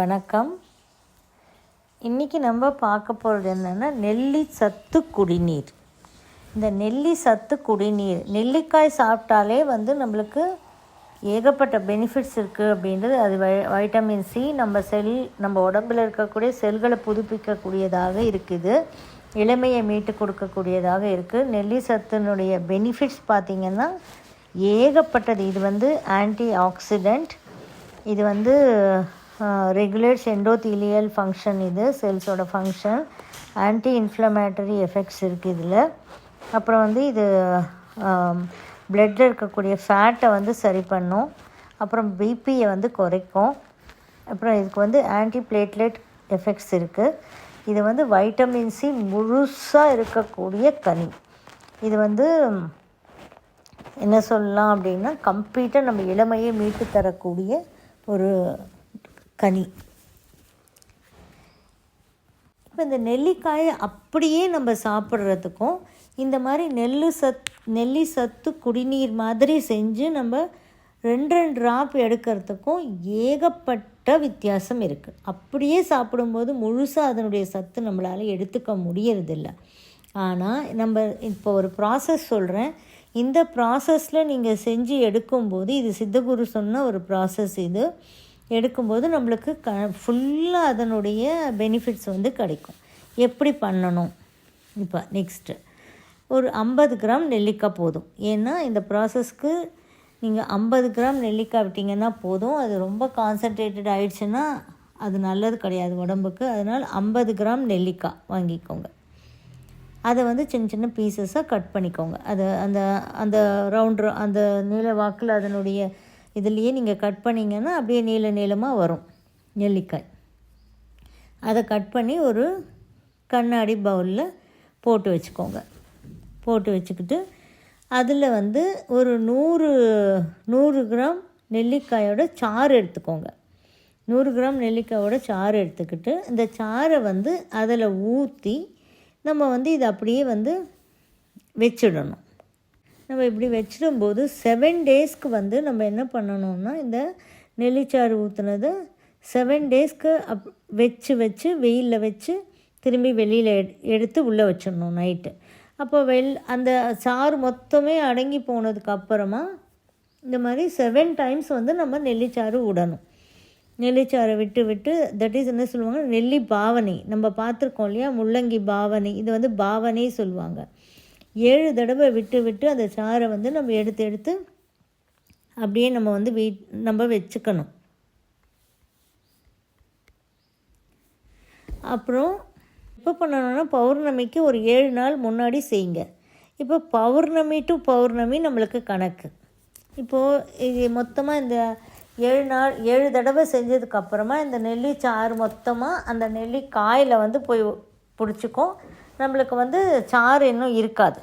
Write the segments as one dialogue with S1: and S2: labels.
S1: வணக்கம் இன்றைக்கி நம்ம பார்க்க போகிறது என்னென்னா நெல்லி சத்து குடிநீர் இந்த நெல்லி சத்து குடிநீர் நெல்லிக்காய் சாப்பிட்டாலே வந்து நம்மளுக்கு ஏகப்பட்ட பெனிஃபிட்ஸ் இருக்குது அப்படின்றது அது வைட்டமின் சி நம்ம செல் நம்ம உடம்பில் இருக்கக்கூடிய செல்களை புதுப்பிக்கக்கூடியதாக இருக்குது இளமையை மீட்டு கொடுக்கக்கூடியதாக இருக்குது நெல்லி சத்துனுடைய பெனிஃபிட்ஸ் பார்த்திங்கன்னா ஏகப்பட்டது இது வந்து ஆன்டி ஆக்சிடெண்ட் இது வந்து ரெகுலேட்ஸ் எண்டோத்தீலியல் ஃபங்க்ஷன் இது செல்ஸோட ஃபங்க்ஷன் ஆன்டி இன்ஃப்ளமேட்டரி எஃபெக்ட்ஸ் இருக்குது இதில் அப்புறம் வந்து இது பிளட்டில் இருக்கக்கூடிய ஃபேட்டை வந்து சரி பண்ணும் அப்புறம் பிபியை வந்து குறைக்கும் அப்புறம் இதுக்கு வந்து ஆன்டி பிளேட்லெட் எஃபெக்ட்ஸ் இருக்குது இது வந்து வைட்டமின் சி முழுசாக இருக்கக்கூடிய கனி இது வந்து என்ன சொல்லலாம் அப்படின்னா கம்ப்ளீட்டாக நம்ம இளமையை மீட்டு தரக்கூடிய ஒரு கனி இப்போ இந்த நெல்லிக்காயை அப்படியே நம்ம சாப்பிட்றதுக்கும் இந்த மாதிரி நெல் சத் நெல்லி சத்து குடிநீர் மாதிரி செஞ்சு நம்ம ரெண்டு ரெண்டு ட்ராப் எடுக்கிறதுக்கும் ஏகப்பட்ட வித்தியாசம் இருக்குது அப்படியே சாப்பிடும்போது முழுசாக அதனுடைய சத்து நம்மளால் எடுத்துக்க முடியறதில்ல ஆனால் நம்ம இப்போ ஒரு ப்ராசஸ் சொல்கிறேன் இந்த ப்ராசஸில் நீங்கள் செஞ்சு எடுக்கும்போது இது சித்தகுரு சொன்ன ஒரு ப்ராசஸ் இது எடுக்கும்போது நம்மளுக்கு க ஃபுல்லாக அதனுடைய பெனிஃபிட்ஸ் வந்து கிடைக்கும் எப்படி பண்ணணும் இப்போ நெக்ஸ்ட்டு ஒரு ஐம்பது கிராம் நெல்லிக்காய் போதும் ஏன்னா இந்த ப்ராசஸ்க்கு நீங்கள் ஐம்பது கிராம் நெல்லிக்காய் விட்டிங்கன்னா போதும் அது ரொம்ப கான்சன்ட்ரேட்டட் ஆயிடுச்சுன்னா அது நல்லது கிடையாது உடம்புக்கு அதனால் ஐம்பது கிராம் நெல்லிக்காய் வாங்கிக்கோங்க அதை வந்து சின்ன சின்ன பீசஸாக கட் பண்ணிக்கோங்க அது அந்த அந்த ரவுண்ட் அந்த நீள வாக்கில் அதனுடைய இதுலேயே நீங்கள் கட் பண்ணிங்கன்னா அப்படியே நீள நீளமாக வரும் நெல்லிக்காய் அதை கட் பண்ணி ஒரு கண்ணாடி பவுலில் போட்டு வச்சுக்கோங்க போட்டு வச்சுக்கிட்டு அதில் வந்து ஒரு நூறு நூறு கிராம் நெல்லிக்காயோட சாறு எடுத்துக்கோங்க நூறு கிராம் நெல்லிக்காயோட சாறு எடுத்துக்கிட்டு இந்த சாறை வந்து அதில் ஊற்றி நம்ம வந்து இதை அப்படியே வந்து வச்சிடணும் நம்ம இப்படி வச்சிடும்போது செவன் டேஸ்க்கு வந்து நம்ம என்ன பண்ணணும்னா இந்த நெல்லிச்சாறு ஊற்றுனதை செவன் டேஸ்க்கு அப் வச்சு வச்சு வெயிலில் வச்சு திரும்பி வெளியில் எடுத்து உள்ளே வச்சிடணும் நைட்டு அப்போ வெள் அந்த சாறு மொத்தமே அடங்கி போனதுக்கு அப்புறமா இந்த மாதிரி செவன் டைம்ஸ் வந்து நம்ம நெல்லிச்சாறு விடணும் நெல்லிச்சாறை விட்டு விட்டு தட் இஸ் என்ன சொல்லுவாங்க நெல்லி பாவனை நம்ம பார்த்துருக்கோம் இல்லையா முள்ளங்கி பாவனை இது வந்து பாவனை சொல்லுவாங்க ஏழு தடவை விட்டு விட்டு அந்த சாறை வந்து நம்ம எடுத்து எடுத்து அப்படியே நம்ம வந்து வீ நம்ம வச்சுக்கணும் அப்புறம் இப்போ பண்ணணும்னா பௌர்ணமிக்கு ஒரு ஏழு நாள் முன்னாடி செய்யுங்க இப்போ பௌர்ணமி டு பௌர்ணமி நம்மளுக்கு கணக்கு இப்போது இது மொத்தமாக இந்த ஏழு நாள் ஏழு தடவை செஞ்சதுக்கப்புறமா இந்த நெல்லி சாறு மொத்தமாக அந்த நெல்லி காயில் வந்து போய் பிடிச்சிக்கும் நம்மளுக்கு வந்து சாறு இன்னும் இருக்காது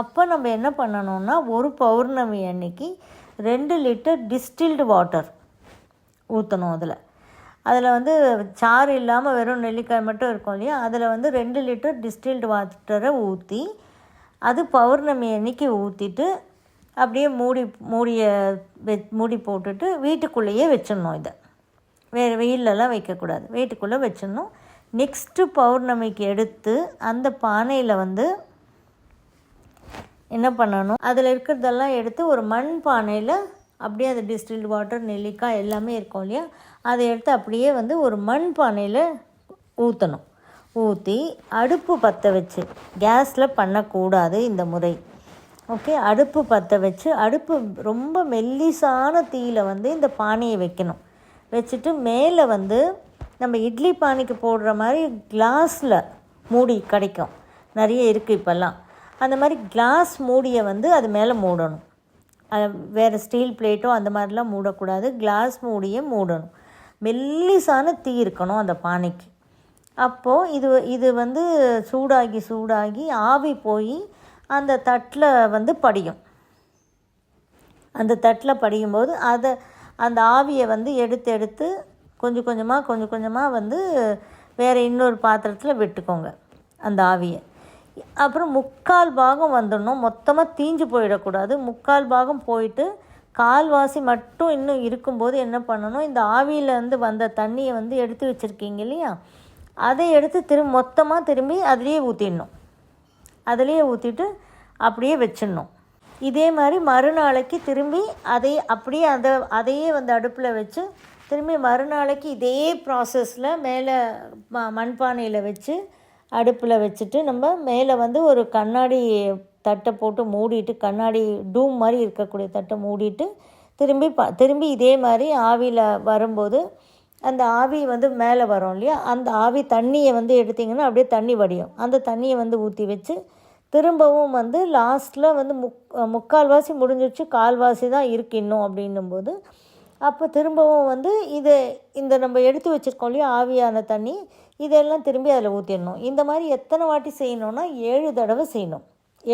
S1: அப்போ நம்ம என்ன பண்ணணும்னா ஒரு பௌர்ணமி அன்னைக்கு ரெண்டு லிட்டர் டிஸ்டில்டு வாட்டர் ஊற்றணும் அதில் அதில் வந்து சாறு இல்லாமல் வெறும் நெல்லிக்காய் மட்டும் இருக்கும் இல்லையா அதில் வந்து ரெண்டு லிட்டர் டிஸ்டில்டு வாட்டரை ஊற்றி அது பௌர்ணமி அன்னைக்கு ஊற்றிட்டு அப்படியே மூடி மூடிய வெ மூடி போட்டுட்டு வீட்டுக்குள்ளேயே வச்சிடணும் இதை வேறு வெயிலெலாம் வைக்கக்கூடாது வீட்டுக்குள்ளே வச்சிடணும் நெக்ஸ்ட்டு பௌர்ணமிக்கு எடுத்து அந்த பானையில் வந்து என்ன பண்ணணும் அதில் இருக்கிறதெல்லாம் எடுத்து ஒரு மண் பானையில் அப்படியே அது டிஸ்டில்டு வாட்டர் நெல்லிக்காய் எல்லாமே இருக்கும் இல்லையா அதை எடுத்து அப்படியே வந்து ஒரு மண் பானையில் ஊற்றணும் ஊற்றி அடுப்பு பற்ற வச்சு கேஸில் பண்ணக்கூடாது இந்த முறை ஓகே அடுப்பு பற்ற வச்சு அடுப்பு ரொம்ப மெல்லிசான தீயில் வந்து இந்த பானையை வைக்கணும் வச்சுட்டு மேலே வந்து நம்ம இட்லி பானைக்கு போடுற மாதிரி கிளாஸில் மூடி கிடைக்கும் நிறைய இருக்குது இப்போல்லாம் அந்த மாதிரி கிளாஸ் மூடியை வந்து அது மேலே மூடணும் வேறு ஸ்டீல் பிளேட்டோ அந்த மாதிரிலாம் மூடக்கூடாது கிளாஸ் மூடியே மூடணும் மெல்லிசான தீ இருக்கணும் அந்த பானைக்கு அப்போது இது இது வந்து சூடாகி சூடாகி ஆவி போய் அந்த தட்டில் வந்து படியும் அந்த தட்டில் படியும்போது அதை அந்த ஆவியை வந்து எடுத்து எடுத்து கொஞ்சம் கொஞ்சமாக கொஞ்சம் கொஞ்சமாக வந்து வேறு இன்னொரு பாத்திரத்தில் விட்டுக்கோங்க அந்த ஆவியை அப்புறம் முக்கால் பாகம் வந்துடணும் மொத்தமாக தீஞ்சு போயிடக்கூடாது முக்கால் பாகம் போயிட்டு கால்வாசி மட்டும் இன்னும் இருக்கும்போது என்ன பண்ணணும் இந்த ஆவியிலேருந்து வந்த தண்ணியை வந்து எடுத்து வச்சுருக்கீங்க இல்லையா அதை எடுத்து திரும்ப மொத்தமாக திரும்பி அதிலேயே ஊற்றிடணும் அதிலேயே ஊற்றிட்டு அப்படியே வச்சிடணும் இதே மாதிரி மறுநாளைக்கு திரும்பி அதை அப்படியே அதை அதையே வந்து அடுப்பில் வச்சு திரும்பி மறுநாளைக்கு இதே ப்ராசஸில் மேலே ம மண்பானையில் வச்சு அடுப்பில் வச்சுட்டு நம்ம மேலே வந்து ஒரு கண்ணாடி தட்டை போட்டு மூடிட்டு கண்ணாடி டூம் மாதிரி இருக்கக்கூடிய தட்டை மூடிட்டு திரும்பி ப திரும்பி இதே மாதிரி ஆவியில் வரும்போது அந்த ஆவி வந்து மேலே வரும் இல்லையா அந்த ஆவி தண்ணியை வந்து எடுத்திங்கன்னா அப்படியே தண்ணி வடியும் அந்த தண்ணியை வந்து ஊற்றி வச்சு திரும்பவும் வந்து லாஸ்ட்டில் வந்து முக் முக்கால்வாசி முடிஞ்சிடுச்சு கால்வாசி தான் இருக்கு இன்னும் அப்படின்னும்போது அப்போ திரும்பவும் வந்து இது இந்த நம்ம எடுத்து வச்சுருக்கோம் இல்லையோ ஆவியான தண்ணி இதெல்லாம் திரும்பி அதில் ஊற்றிடணும் இந்த மாதிரி எத்தனை வாட்டி செய்யணும்னா ஏழு தடவை செய்யணும்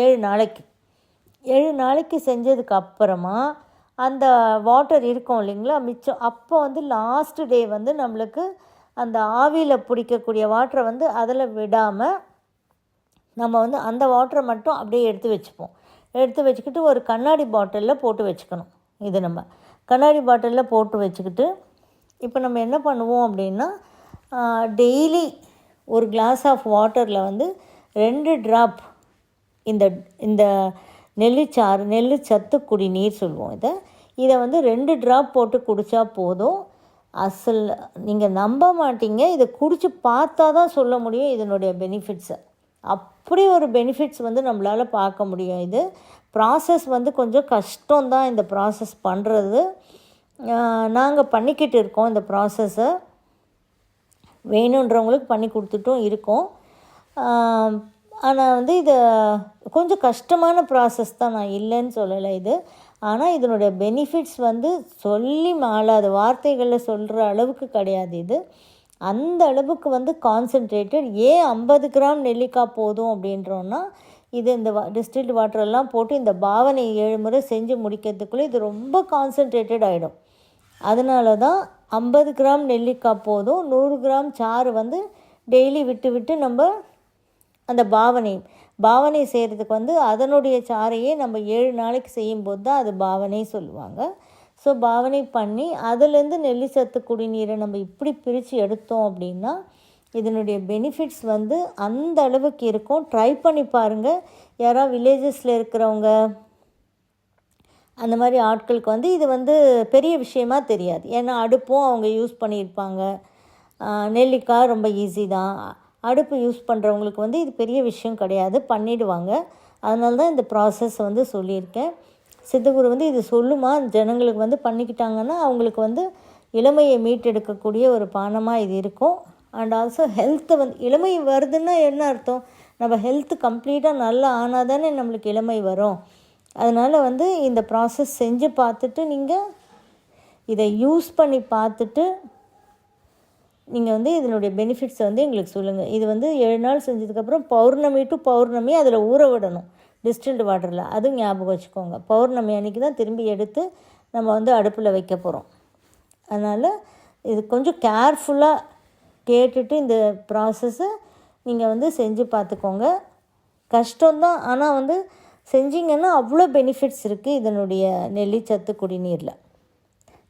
S1: ஏழு நாளைக்கு ஏழு நாளைக்கு செஞ்சதுக்கு அப்புறமா அந்த வாட்டர் இருக்கும் இல்லைங்களா மிச்சம் அப்போ வந்து லாஸ்ட் டே வந்து நம்மளுக்கு அந்த ஆவியில் பிடிக்கக்கூடிய வாட்டரை வந்து அதில் விடாமல் நம்ம வந்து அந்த வாட்டரை மட்டும் அப்படியே எடுத்து வச்சுப்போம் எடுத்து வச்சுக்கிட்டு ஒரு கண்ணாடி பாட்டிலில் போட்டு வச்சுக்கணும் இது நம்ம கண்ணாடி பாட்டிலில் போட்டு வச்சுக்கிட்டு இப்போ நம்ம என்ன பண்ணுவோம் அப்படின்னா டெய்லி ஒரு கிளாஸ் ஆஃப் வாட்டரில் வந்து ரெண்டு ட்ராப் இந்த இந்த நெல்லிச்சாறு நெல் சத்து குடிநீர் சொல்லுவோம் இதை இதை வந்து ரெண்டு ட்ராப் போட்டு குடித்தா போதும் அசல் நீங்கள் நம்ப மாட்டீங்க இதை குடித்து பார்த்தா தான் சொல்ல முடியும் இதனுடைய பெனிஃபிட்ஸை அப்படி ஒரு பெனிஃபிட்ஸ் வந்து நம்மளால் பார்க்க முடியும் இது ப்ராசஸ் வந்து கொஞ்சம் கஷ்டம்தான் இந்த ப்ராசஸ் பண்ணுறது நாங்கள் பண்ணிக்கிட்டு இருக்கோம் இந்த ப்ராசஸ்ஸை வேணுன்றவங்களுக்கு பண்ணி கொடுத்துட்டும் இருக்கோம் ஆனால் வந்து இது கொஞ்சம் கஷ்டமான ப்ராசஸ் தான் நான் இல்லைன்னு சொல்லலை இது ஆனால் இதனுடைய பெனிஃபிட்ஸ் வந்து சொல்லி மாளாத வார்த்தைகளில் சொல்கிற அளவுக்கு கிடையாது இது அந்த அளவுக்கு வந்து கான்சென்ட்ரேட்டட் ஏன் ஐம்பது கிராம் நெல்லிக்காய் போதும் அப்படின்றோன்னா இது இந்த டிஸ்டில்டு வாட்டரெல்லாம் போட்டு இந்த பாவனை ஏழு முறை செஞ்சு முடிக்கிறதுக்குள்ளே இது ரொம்ப கான்சென்ட்ரேட்டட் ஆகிடும் அதனால தான் ஐம்பது கிராம் நெல்லிக்காய் போதும் நூறு கிராம் சாறு வந்து டெய்லி விட்டு விட்டு நம்ம அந்த பாவனை பாவனை செய்கிறதுக்கு வந்து அதனுடைய சாரையே நம்ம ஏழு நாளைக்கு செய்யும்போது தான் அது பாவனை சொல்லுவாங்க ஸோ பாவனை பண்ணி அதுலேருந்து நெல்லி சத்து குடிநீரை நம்ம இப்படி பிரித்து எடுத்தோம் அப்படின்னா இதனுடைய பெனிஃபிட்ஸ் வந்து அந்த அளவுக்கு இருக்கும் ட்ரை பண்ணி பாருங்கள் யாராவது வில்லேஜஸில் இருக்கிறவங்க அந்த மாதிரி ஆட்களுக்கு வந்து இது வந்து பெரிய விஷயமா தெரியாது ஏன்னா அடுப்பும் அவங்க யூஸ் பண்ணியிருப்பாங்க நெல்லிக்காய் ரொம்ப ஈஸி தான் அடுப்பு யூஸ் பண்ணுறவங்களுக்கு வந்து இது பெரிய விஷயம் கிடையாது பண்ணிவிடுவாங்க அதனால தான் இந்த ப்ராசஸ் வந்து சொல்லியிருக்கேன் சித்தகுரு வந்து இது சொல்லுமா ஜனங்களுக்கு வந்து பண்ணிக்கிட்டாங்கன்னா அவங்களுக்கு வந்து இளமையை மீட்டெடுக்கக்கூடிய ஒரு பானமாக இது இருக்கும் அண்ட் ஆல்சோ ஹெல்த்து வந்து இளமை வருதுன்னா என்ன அர்த்தம் நம்ம ஹெல்த்து கம்ப்ளீட்டாக நல்லா ஆனால் தானே நம்மளுக்கு இளமை வரும் அதனால் வந்து இந்த ப்ராசஸ் செஞ்சு பார்த்துட்டு நீங்கள் இதை யூஸ் பண்ணி பார்த்துட்டு நீங்கள் வந்து இதனுடைய பெனிஃபிட்ஸை வந்து எங்களுக்கு சொல்லுங்கள் இது வந்து ஏழு நாள் செஞ்சதுக்கப்புறம் பௌர்ணமி டு பௌர்ணமி அதில் ஊற விடணும் டிஸ்டில்டு வாட்டரில் அதுவும் ஞாபகம் வச்சுக்கோங்க பௌர்ணமி அன்னைக்கு தான் திரும்பி எடுத்து நம்ம வந்து அடுப்பில் வைக்க போகிறோம் அதனால் இது கொஞ்சம் கேர்ஃபுல்லாக கேட்டுட்டு இந்த ப்ராசஸ்ஸை நீங்கள் வந்து செஞ்சு பார்த்துக்கோங்க கஷ்டம்தான் ஆனால் வந்து செஞ்சிங்கன்னா அவ்வளோ பெனிஃபிட்ஸ் இருக்குது இதனுடைய நெல்லிச்சத்து குடிநீரில்